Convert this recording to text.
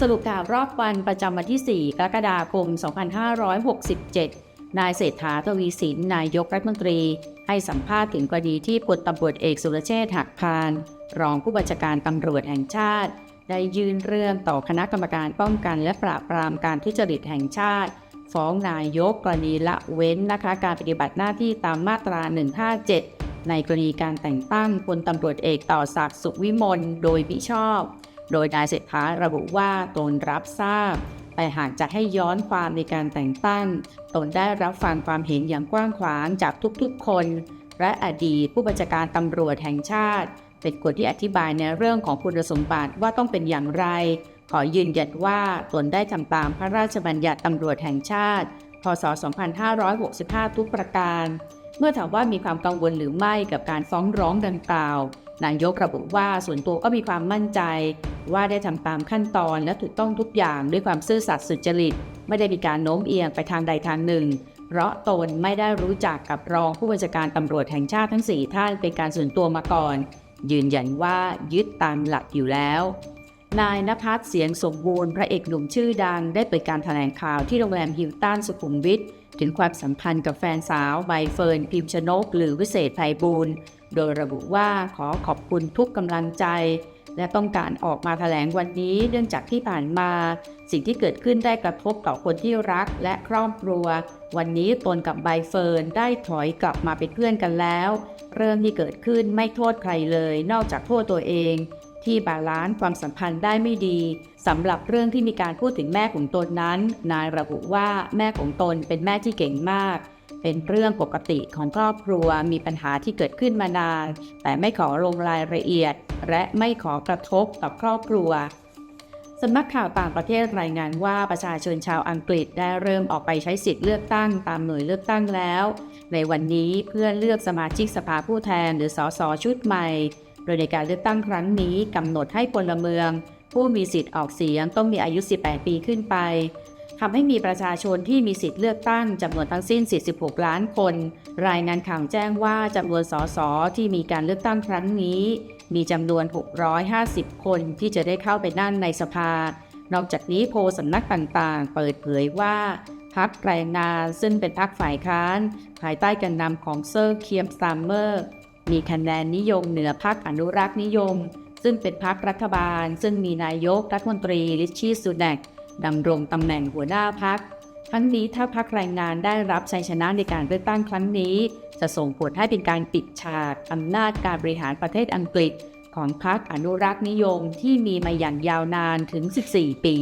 สรุปข่าวรอบวันประจำวันที่ 4 กรกฎาคม 2567 นายเศรษฐาทวีสิน นายกรัฐมนตรี ให้สัมภาษณ์ถึงกรณีที่พลตำรวจเอกสุรเชษฐ์หักพาน รองผู้บัญชาการตำรวจแห่งชาติ ได้ยื่นเรื่องต่อคณะกรรมการป้องกันและปราบปรามการทุจริตแห่งชาติ ฟ้องนายกกรณีละเว้นนะคะการปฏิบัติหน้าที่ตามมาตรา 157 ในกรณีการแต่งตั้งพลตำรวจเอกต่อศักดิ์สุขวิมลโดยมิชอบ โดยนายเศรษฐาระบุว่าตนรับทราบ แต่หากจะให้ย้อนความในการแต่งตั้ง ตนได้รับฟังความเห็นอย่างกว้างขวางจากทุกๆคน และอดีตผู้บัญชาการตำรวจแห่งชาติ เป็นคนที่อธิบายในเรื่องของคุณสมบัติว่าต้องเป็นอย่างไร ขอยืนยันว่าตนได้ทำตามพระราชบัญญัติตำรวจแห่งชาติ พศ 2565 ทุกประการ เมื่อถามว่ามีความกังวลหรือไม่กับการฟ้องร้องดังกล่าวนายกระบุว่าส่วนตัวก็มีความมั่นใจ ว่าได้ทำตามขั้นตอนและถูกต้องทุกอย่างด้วยความซื่อสัตย์สุจริต ไม่ได้มีการโน้มเอียงไปทางใดทางหนึ่ง เพราะตนไม่ได้รู้จักกับรองผู้บัญชาการตำรวจแห่งชาติทั้ง 4 ท่านเป็นการส่วนตัวมาก่อน ยืนยันว่ายึดตามหลักอยู่แล้ว นายนภัสเสียงสมบูรณ์พระเอกหนุ่มชื่อดัง ได้เปิดการแถลงข่าวที่โรงแรมฮิลตันสุขุมวิทถึงความสัมพันธ์กับแฟนสาวใบเฟิร์นพิมชนก หรือวิเศษไพบูลโดยระบุว่าขอขอบคุณทุกกำลังใจ และต้องการออกมาแถลงวันนี้เนื่องจากที่ผ่านมา สิ่งที่เกิดขึ้นได้กระทบต่อคนที่รักและครอบครัว วันนี้ตนกับใบเฟิร์นได้ถอยกลับมาเป็นเพื่อนกันแล้ว เรื่องที่เกิดขึ้นไม่โทษใครเลย นอกจากโทษตัวเอง ที่บาลานซ์ความสัมพันธ์ได้ไม่ดีสำหรับเรื่องที่มีการพูดถึงแม่ของตนนั้น นายระบุว่าแม่ของตนเป็นแม่ที่เก่งมาก เป็นเรื่องปกติของครอบครัวมีปัญหาที่เกิดขึ้นมานาน แต่ไม่ขอลงรายละเอียด และไม่ขอกระทบกับครอบครัวสำนักข่าวต่างประเทศรายงานว่าประชาชนชาวอังกฤษได้เริ่มออกไปใช้สิทธิ์เลือกตั้งตามหน่วยเลือกตั้งแล้ว ในวันนี้เพื่อเลือกสมาชิกสภาผู้แทนหรือสสชุดใหม่ ดยในการเลือกตั้งครั้งนี้กำหนดให้พลเมือง ผู้มีสิทธิ์ออกเสียงต้องมีอายุ 18 ปีขึ้นไปทำให้มีประชาชนที่มีสิทธิ์เลือกตั้งจำนวนทั้งสิ้น 46 ล้านคน รายงานข่าวแจ้งว่าจำนวนสสที่มีการเลือกตั้งครั้งนี้ มีจำนวน 650 คนที่จะได้เข้าไปนั่งในสภา นอกจากนี้โพลสำนักต่างๆ เปิดเผยว่าพักแรงงานซึ่งเป็นพักฝ่ายค้าน ภายใต้การนำของเซอร์เคียมสตามเมอร์ มีคะแนนนิยมเหนือพักอนุรักษ์นิยม ซึ่งเป็นพักรัฐบาล ซึ่งมีนายกรัฐมนตรีลิชชี่ซูแนกดำรงตำแหน่งหัวหน้าพักทั้งนี้ถ้าพักแรงงานได้รับชัยชนะในการเลือกตั้งครั้งนี้ จะส่งผลให้เป็นการปิดฉากอำนาจการบริหารประเทศอังกฤษ ของพรรคอนุรักษ์นิยมที่มีมาอย่างยาวนานถึง 14 ปี